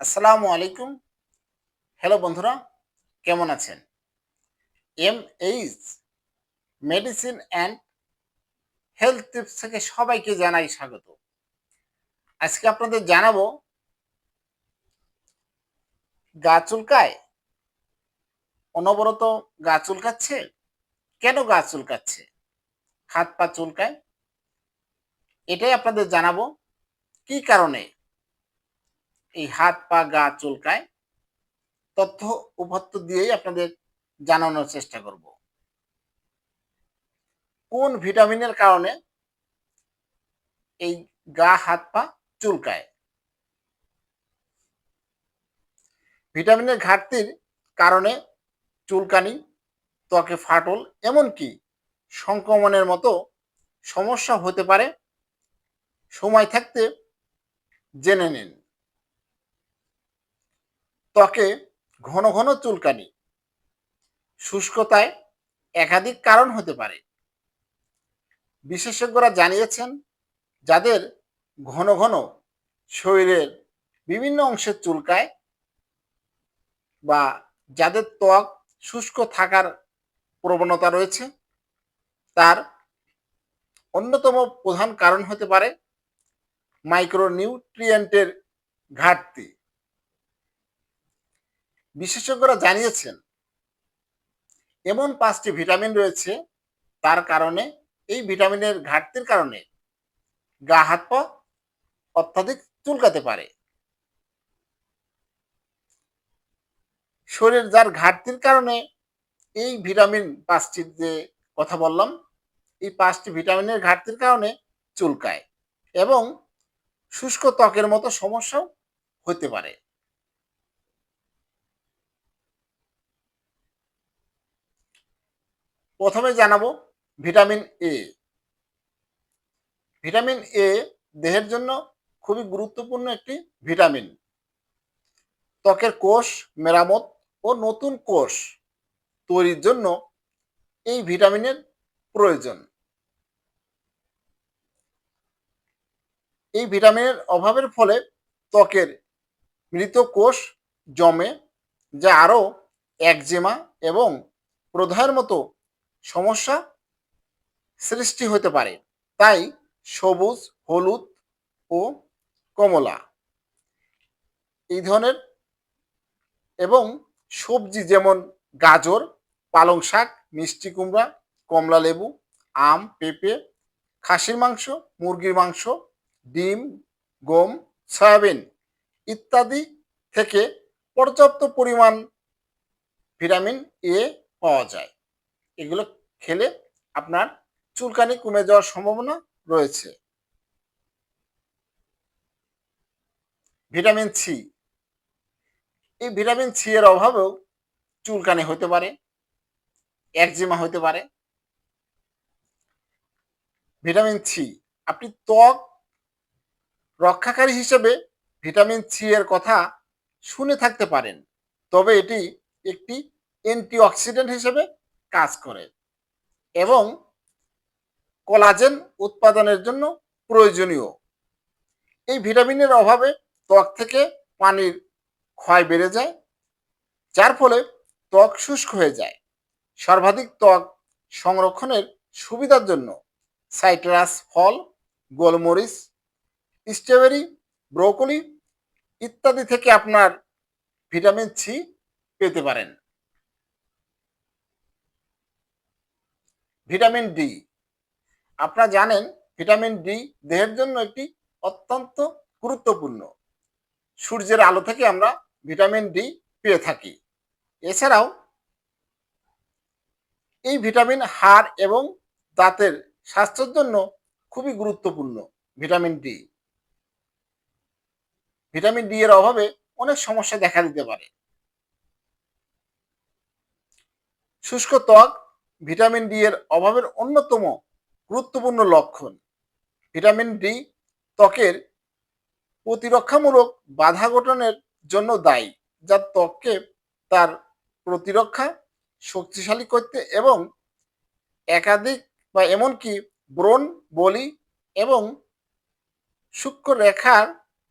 আসসালামু আলাইকুম। হ্যালো বন্ধুরা, কেমন আছেন? M H medicine and health tips থেকে সবাইকে জানাই স্বাগত। আজকে আপনাদের জানাব, গা চুলকায়? অনবরত গা চুলকাচ্ছে? কেন গা চুলকাচ্ছে? হাত পা চুলকায়? এটাই আপনাদের জানাব। কি কারণে? এই হাত, পা, গা চুলকায়, তথ্য উপাত্ত দিয়েই আপনাদের জানানোর চেষ্টা করব। কোন ভিটামিনের কারণে এই গা, হাত, পা চুলকায়? ভিটামিনের ঘাটতির কারণে চুলকানি, ত্বকে ফাটল, এমনকি সংক্রমণের মতো সমস্যা হতে পারে। সময় থাকতে জেনে নিন। ত্বকে ঘন ঘন চুলকানি। শুষ্কতায় একাধিক কারণ হতে পারে। বিশেষজ্ঞরা জানিয়েছেন, যাদের ঘন ঘন শরীরের বিভিন্ন অংশে চুলকায় বা যাদের ত্বক শুষ্ক থাকার প্রবণতা রয়েছে, তার অন্যতম প্রধান কারণ হতে পারে মাইক্রোনিউট্রিয়েন্টের ঘাটতি। বিশেষজ্ঞরা জানিয়েছেন, এমন পাঁচটি ভিটামিন রয়েছে, তার কারণে, এই ভিটামিনের ঘাটতির কারণে গা, হাত, পা অত্যাধিক চুলকাতে পারে। শরীর যার ঘাটতির কারণে এই ভিটামিন পাঁচটির যে কথা বললাম, এই পাঁচটি ভিটামিনের ঘাটতির কারণে চুলকায় এবং শুষ্ক ত্বকের মতো সমস্যাও হতে পারে। প্রথমে জানাব ভিটামিন এ ভিটামিন এ দেহের জন্য খুবই গুরুত্বপূর্ণ একটি ভিটামিন। ত্বকের কোষ, মেরামত ও নতুন কোষ তৈরির জন্য এই ভিটামিনের প্রয়োজন। এই ভিটামিনের অভাবের ফলে ত্বকের মৃত কোষ জমে, যা আরও একজেমা এবং প্রদাহের মতো সমস্যা সৃষ্টি হতে পারে। তাই সবুজ, হলুদ ও কমলা এই ধরনের এবং সবজি যেমন গাজর, পালং শাক, মিষ্টি কুমড়া, কমলা লেবু, আম, পেঁপে, খাসির মাংস, মুরগির মাংস, ডিম, গম, সয়াবিন ইত্যাদি থেকে পর্যাপ্ত পরিমাণ ভিটামিন এ পাওয়া যায়। এগুলো খেলে আপনার চুলকানি কমে যাওয়ার সম্ভাবনা রয়েছে। Vitamin C. এই ভিটামিন সি এর অভাবেও চুলকানি হতে পারে, একজিমা হতে পারে। Vitamin C. আপনি ত্বক রক্ষাকারী হিসেবে ভিটামিন সি এর কথা শুনে থাকতে পারেন, তবে এটি একটি অ্যান্টিঅক্সিডেন্ট হিসেবে কাজ করে এবং কোলাজেন উৎপাদনের জন্য প্রয়োজনীয়। এই ভিটামিনের অভাবে ত্বক থেকে পানির ক্ষয় বেড়ে যায়, যার ফলে ত্বক শুষ্ক হয়ে যায়। সর্বাধিক ত্বক সংরক্ষণের সুবিধার জন্য সাইট্রাস, ফল, গোলমরিচ, স্ট্রবেরি, ব্রোকলি ইত্যাদি থেকে আপনার ভিটামিন সি পেতে পারেন। Vitamin D. আপনারা জানেন, ভিটামিন ডি দেহের জন্য একটি অত্যন্ত গুরুত্বপূর্ণ। সূর্যের আলো থেকে আমরা ভিটামিন ডি পেয়ে থাকি। এছাড়াও, এই ভিটামিন হাড় এবং দাঁতের স্বাস্থ্যের জন্য খুবই গুরুত্বপূর্ণ ভিটামিন ডি। ভিটামিন ডি এর অভাবে অনেক সমস্যা দেখা দিতে পারে। শুষ্ক ত্বক ভিটামিন ডি এর অভাবের অন্যতম গুরুত্বপূর্ণ লক্ষণ। ভিটামিন ডি ত্বকের প্রতিরক্ষামূলক বাধা গঠনের জন্য দায়ী, যা ত্বককে তার প্রতিরক্ষা শক্তিশালী করতে এবং একাধিক বা এমনকি ব্রণ, বলি এবং সূক্ষ্ম রেখার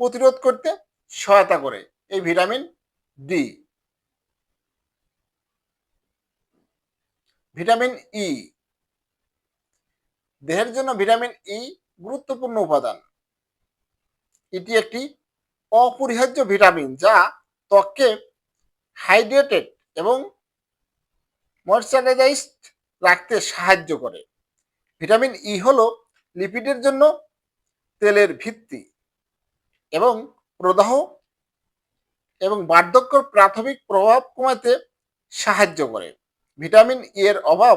প্রতিরোধ করতে সহায়তা করে। এই ভিটামিন ডি ভিটামিন ই দেহের জন্য ভিটামিন ই গুরুত্বপূর্ণ উপাদান। এটি একটি অপরিহার্য ভিটামিন যা ত্বককে হাইড্রেটেড এবং ময়শ্চারাইজড রাখতে সাহায্য করে। ভিটামিন ই হলো লিপিডের জন্য তেলের ভিত্তি এবং প্রদাহ এবং বার্ধক্যর প্রাথমিক প্রভাব কমাতে সাহায্য করে। ভিটামিন ই এর অভাব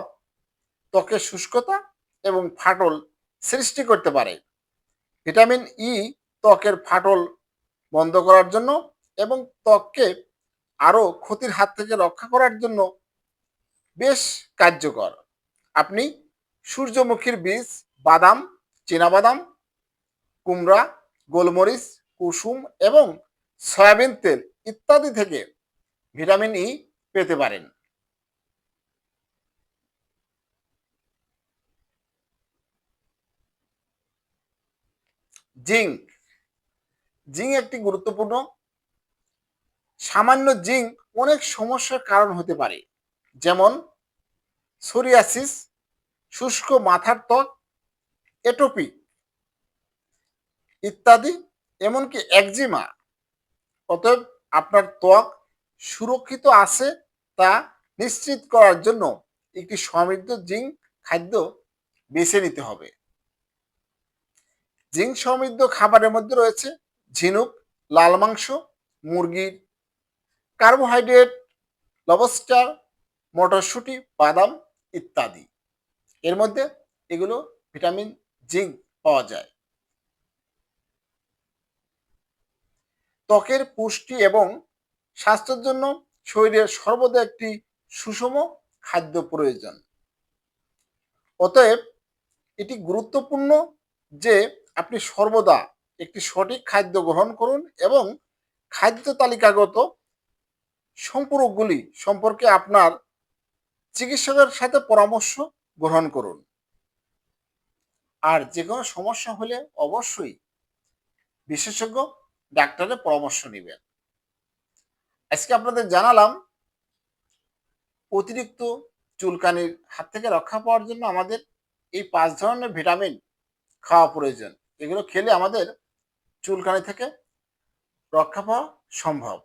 ত্বকের শুষ্কতা এবং ফাটল সৃষ্টি করতে পারে। ভিটামিন ই ত্বকের ফাটল বন্ধ করার জন্য এবং ত্বককে আরও ক্ষতির হাত থেকে রক্ষা করার জন্য বেশ কার্যকর। আপনি সূর্যমুখীর বীজ, বাদাম, চীনাবাদাম, কুমড়া, গোলমরিচ, কুসুম এবং সয়াবিন তেল ইত্যাদি থেকে ভিটামিন ই পেতে পারেন। জিঙ্ক। জিঙ্ক একটি গুরুত্বপূর্ণ। সামান্য জিঙ্ক অনেক সমস্যার কারণ হতে পারে, যেমন সোরিয়াসিস, শুষ্ক মাথার ত্বক এটোপি ইত্যাদি, এমনকি একজিমা। অতএব আপনার ত্বক সুরক্ষিত আছে তা নিশ্চিত করার জন্য একটি সমৃদ্ধ জিঙ্ক খাদ্য বেছে নিতে হবে। জিঙ্ক সমৃদ্ধ খাবারের মধ্যে রয়েছে ঝিনুক, লাল মাংস মুরগির কার্বোহাইড্রেট, লবস্টার, মটরশুঁটি, বাদাম ইত্যাদি। এর মধ্যে এগুলো ভিটামিন জিঙ্ক পাওয়া যায়। ত্বকের পুষ্টি এবং স্বাস্থ্যের জন্য শরীরের সর্বদা একটি সুষম খাদ্য প্রয়োজন। অতএব এটি গুরুত্বপূর্ণ যে আপনি সর্বদা একটি সঠিক খাদ্য গ্রহণ করুন এবং খাদ্য তালিকাগত সম্পর্কগুলি সম্পর্কে আপনার চিকিৎসকের সাথে পরামর্শ গ্রহণ করুন। আর যে কোনো সমস্যা হলে অবশ্যই বিশেষজ্ঞ ডাক্তারের পরামর্শ নেবেন। আজকে আপনাদের জানালাম অতিরিক্ত চুলকানির হাত থেকে রক্ষা পাওয়ার জন্য আমাদের এই পাঁচ ধরনের ভিটামিন খাওয়া প্রয়োজন। এগুলো খেলে আমাদের চুলকানি থেকে রক্ষা পাওয়া সম্ভব।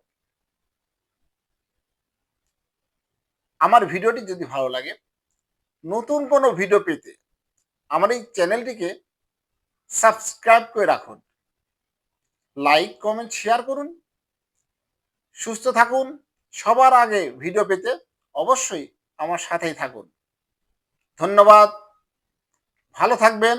আমার ভিডিওটি যদি ভালো লাগে, নতুন কোনো ভিডিও পেতে আমার এই চ্যানেলটিকে সাবস্ক্রাইব করে রাখুন। লাইক, কমেন্ট, শেয়ার করুন। সুস্থ থাকুন। সবার আগে ভিডিও পেতে অবশ্যই আমার সাথেই থাকুন। ধন্যবাদ। ভালো থাকবেন।